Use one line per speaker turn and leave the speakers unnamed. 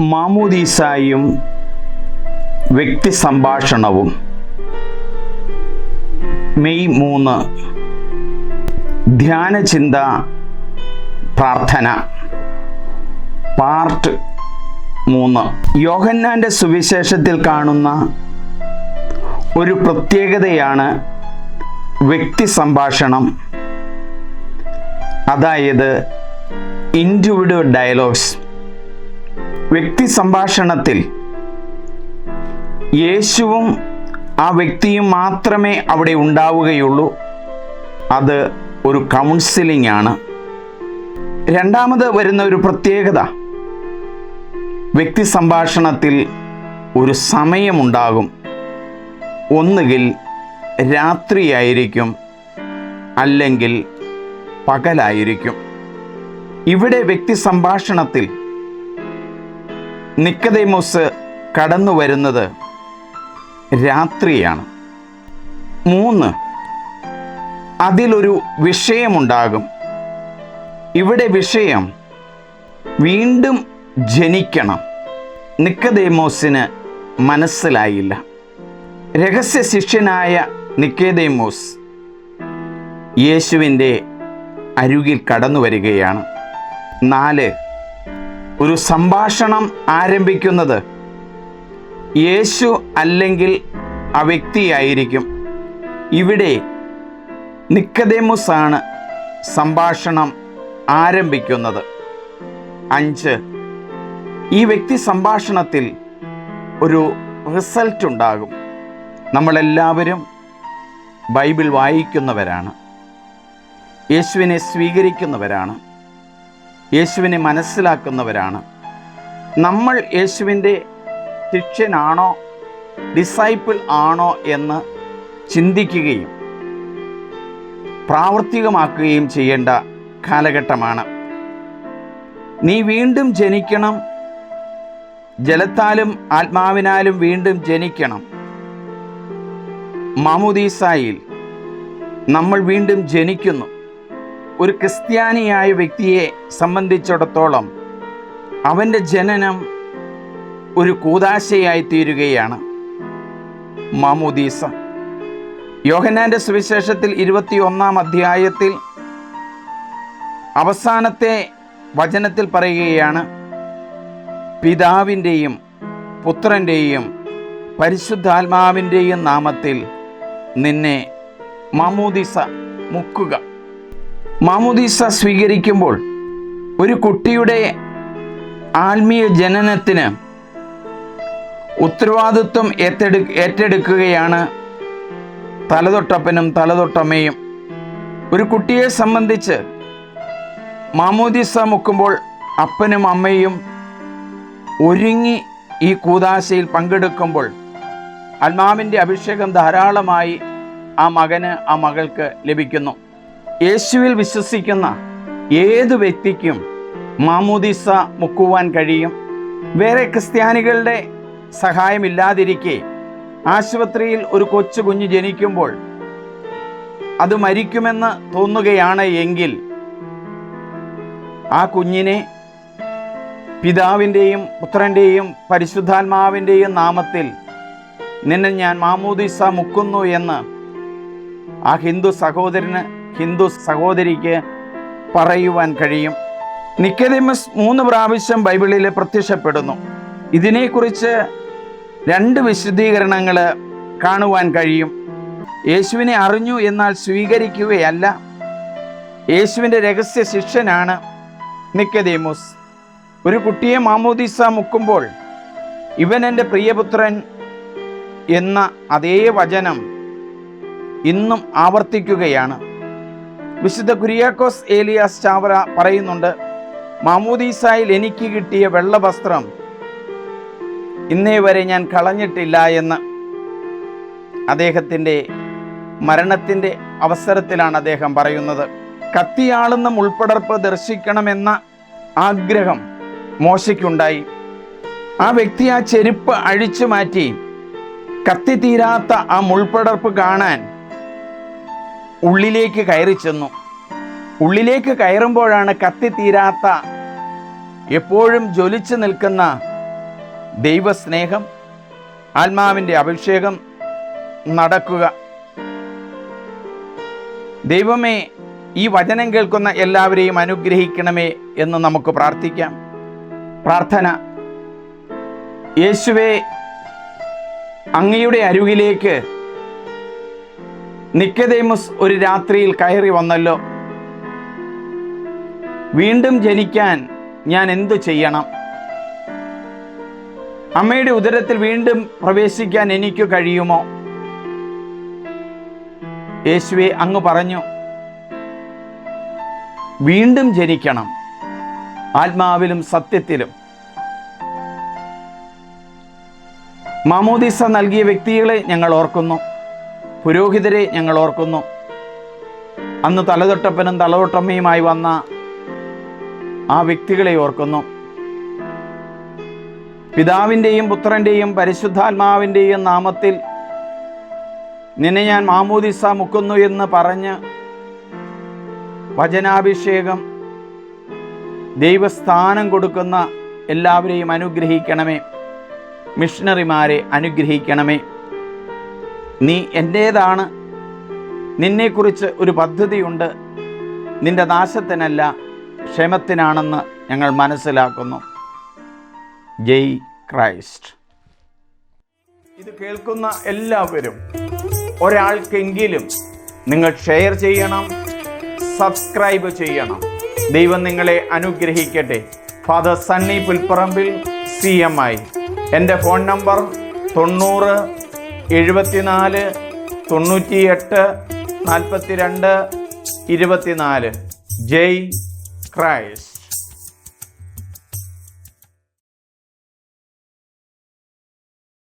മാമോദീസായും വ്യക്തി സംഭാഷണവും. മെയ് മൂന്ന് ധ്യാനചിന്ത പ്രാർത്ഥന. പാർട്ട് മൂന്ന് യോഹന്നാന്റെ സുവിശേഷത്തിൽ കാണുന്ന ഒരു പ്രത്യേകതയാണ് വ്യക്തി സംഭാഷണം. അതായത് ഇൻഡിവിഡ്വൽ ഡയലോഗ്സ് വ്യക്തി സംഭാഷണത്തിൽ യേശുവും ആ വ്യക്തിയും മാത്രമേ അവിടെ ഉണ്ടാവുകയുള്ളൂ. അത് ഒരു കൗൺസിലിംഗ് ആണ് രണ്ടാമത് വരുന്ന ഒരു പ്രത്യേകത വ്യക്തി സംഭാഷണത്തിൽ ഒരു സമയമുണ്ടാകും. ഒന്നുകിൽ രാത്രിയായിരിക്കും അല്ലെങ്കിൽ പകലായിരിക്കും. ഇവിടെ വ്യക്തി സംഭാഷണത്തിൽ നിക്കതേമോസ് കടന്നു വരുന്നത് രാത്രിയാണ്. മൂന്ന് അതിലൊരു വിഷയമുണ്ടാകും. ഇവിടെ വിഷയം വീണ്ടും ജനിക്കണം. നിക്കതേമോസിന് മനസ്സിലായില്ല. രഹസ്യ ശിഷ്യനായ നിക്കേതേമോസ് യേശുവിന്റെ അരുകിൽ കടന്നു വരികയാണ്. നാല് ഒരു സംഭാഷണം ആരംഭിക്കുന്നത് യേശു അല്ലെങ്കിൽ ആ വ്യക്തിയായിരിക്കും. ഇവിടെ നിക്കതേമുസ് ആണ് സംഭാഷണം ആരംഭിക്കുന്നത്. അഞ്ച്. ഈ വ്യക്തി സംഭാഷണത്തിൽ ഒരു റിസൾട്ട് ഉണ്ടാകും. നമ്മളെല്ലാവരും ബൈബിൾ വായിക്കുന്നവരാണ്. യേശുവിനെ സ്വീകരിക്കുന്നവരാണ്. യേശുവിനെ മനസ്സിലാക്കുന്നവരാണ്. നമ്മൾ യേശുവിന്റെ ശിഷ്യനാണോ ഡിസൈപ്പിൾ ആണോ എന്ന് ചിന്തിക്കുകയും പ്രാവർത്തികമാക്കുകയും ചെയ്യേണ്ട കാലഘട്ടമാണ്. നീ വീണ്ടും ജനിക്കണം ജലത്താലും ആത്മാവിനാലും വീണ്ടും ജനിക്കണം. മാമുദീസായിൽ നമ്മൾ വീണ്ടും ജനിക്കുന്നു. ഒരു ക്രിസ്ത്യാനിയായ വ്യക്തിയെ സംബന്ധിച്ചിടത്തോളം അവന്റെ ജനനം ഒരു കൂതാശയായി തീരുകയാണ്. മാമുദീസ. യോഹന്നാന്റെ സുവിശേഷത്തിൽ ഇരുപത്തി ഒന്നാം അധ്യായത്തിൽ അവസാനത്തെ വചനത്തിൽ പറയുകയാണ് പിതാവിന്റെയും പുത്രന്റെയും പരിശുദ്ധാത്മാവിന്റെയും നാമത്തിൽ നിന്നെ മാമോദിസ മുക്കുക. മാമോദിസ സ്വീകരിക്കുമ്പോൾ ഒരു കുട്ടിയുടെ ആത്മീയ ജനനത്തിന് ഉത്തരവാദിത്വം ഏറ്റെടു ഏറ്റെടുക്കുകയാണ് തലതൊട്ടപ്പനും തലതൊട്ടമ്മയും. ഒരു കുട്ടിയെ സംബന്ധിച്ച് മാമോദിസ മുക്കുമ്പോൾ അപ്പനും അമ്മയും ഒരുങ്ങി ഈ കൂതാശയിൽ പങ്കെടുക്കുമ്പോൾ ആത്മാവിന്റെ അഭിഷേകം ധാരാളമായി ആ മകന് ആ മകൾക്ക് ലഭിക്കുന്നു. യേശുവിൽ വിശ്വസിക്കുന്ന ഏത് വ്യക്തിക്കും മാമോദിസ മുക്കുവാൻ കഴിയും. വേറെ ക്രിസ്ത്യാനികളുടെ സഹായമില്ലാതിരിക്കെ ആശുപത്രിയിൽ ഒരു കൊച്ചു കുഞ്ഞ് ജനിക്കുമ്പോൾ അത് മരിക്കുമെന്ന് തോന്നുകയാണ് എങ്കിൽ ആ കുഞ്ഞിനെ പിതാവിന്റെയും പുത്രന്റെയും പരിശുദ്ധാത്മാവിന്റെയും നാമത്തിൽ നിന്നെ ഞാൻ മാമൂദിസ മുക്കുന്നു എന്ന് ആ ഹിന്ദു സഹോദരന് ഹിന്ദു സഹോദരിക്ക് പറയുവാൻ കഴിയും. നിക്കതിമസ് മൂന്ന് പ്രാവശ്യം ബൈബിളിൽ പ്രത്യക്ഷപ്പെടുന്നു. ഇതിനെക്കുറിച്ച് രണ്ട് വിശദീകരണങ്ങൾ കാണുവാൻ കഴിയും. യേശുവിനെ അറിഞ്ഞു എന്നാൽ സ്വീകരിക്കുകയല്ല. യേശുവിന്റെ രഹസ്യ ശിഷ്യനാണ് നിക്കതേമോസ് ഒരു കുട്ടിയെ മാമോദീസ മുക്കുമ്പോൾ ഇവൻ എന്റെ പ്രിയപുത്രൻ എന്ന അതേ വചനം ഇന്നും ആവർത്തിക്കുകയാണ്. വിശുദ്ധ കുര്യാക്കോസ് ഏലിയാസ് ചാവറ പറയുന്നുണ്ട് മാമൂദീസായിൽ എനിക്ക് കിട്ടിയ വെള്ളവസ്ത്രം ഇന്നേ വരെ ഞാൻ കളഞ്ഞിട്ടില്ല എന്ന് അദ്ദേഹത്തിന്റെ മരണത്തിന്റെ അവസരത്തിലാണ് അദ്ദേഹം പറയുന്നത്. കത്തിയാളുന്ന മുൾപ്പടർപ്പ് ദർശിക്കണമെന്ന ആഗ്രഹം മോശയ്ക്കുണ്ടായി. ആ വ്യക്തി ആ ചെരുപ്പ് അഴിച്ചു മാറ്റി. കത്തി തീരാത്ത ആ മുൾപ്പടർപ്പ് കാണാൻ ഉള്ളിലേക്ക് കയറി ചെന്നു. ഉള്ളിലേക്ക് കയറുമ്പോഴാണ് കത്തിത്തീരാത്ത എപ്പോഴും ജ്വലിച്ചു നിൽക്കുന്ന ദൈവസ്നേഹം ആത്മാവിന്റെ അഭിഷേകം നടക്കുക. ദൈവമേ ഈ വചനം കേൾക്കുന്ന എല്ലാവരെയും അനുഗ്രഹിക്കണമേ എന്ന് നമുക്ക് പ്രാർത്ഥിക്കാം. പ്രാർത്ഥന. യേശുവെ അങ്ങയുടെ അരുകിലേക്ക് നിക്കതേമുസ് ഒരു രാത്രിയിൽ കയറി വന്നല്ലോ. വീണ്ടും ജനിക്കാൻ ഞാൻ എന്തു ചെയ്യണം? അമ്മയുടെ ഉദരത്തിൽ വീണ്ടും പ്രവേശിക്കാൻ എനിക്ക് കഴിയുമോ? യേശുവെ അങ്ങ് പറഞ്ഞു വീണ്ടും ജനിക്കണം ആത്മാവിലും സത്യത്തിലും. മാമോദിസ നൽകിയ വ്യക്തികളെ ഞങ്ങൾ ഓർക്കുന്നു. പുരോഹിതരെ ഞങ്ങൾ ഓർക്കുന്നു. അന്ന് തലതൊട്ടപ്പനും തലതൊട്ടമ്മയുമായി വന്ന ആ വ്യക്തികളെ ഓർക്കുന്നു. പിതാവിന്റെയും പുത്രന്റെയും പരിശുദ്ധാത്മാവിന്റെയും നാമത്തിൽ നിന്നെ ഞാൻ മാമോദിസ മുക്കുന്നു എന്ന് പറഞ്ഞ് വചനാഭിഷേകം ദൈവസ്ഥാനം കൊടുക്കുന്ന എല്ലാവരെയും അനുഗ്രഹിക്കണമേ. മിഷണറിമാരെ അനുഗ്രഹിക്കണമേ. നീ എന്റേതാണ് നിന്നെക്കുറിച്ച് ഒരു പദ്ധതിയുണ്ട്. നിന്റെ നാശത്തിനല്ല ക്ഷേമത്തിനാണെന്ന് ഞങ്ങൾ മനസ്സിലാക്കുന്നു. ജയ് ക്രൈസ്റ്റ്. ഇത് കേൾക്കുന്ന എല്ലാവരും ഒരാൾക്കെങ്കിലും നിങ്ങൾ ഷെയർ ചെയ്യണം സബ്സ്ക്രൈബ് ചെയ്യണം. ദൈവം നിങ്ങളെ അനുഗ്രഹിക്കട്ടെ. Father Sunny Pulpparambil C M I എന്റെ ഫോൺ നമ്പർ തൊണ്ണൂറ് എഴുപത്തിനാല് തൊണ്ണൂറ്റിയെട്ട് നാൽപ്പത്തിരണ്ട് ഇരുപത്തിനാല്. ജയ് ക്രൈസ്റ്റ്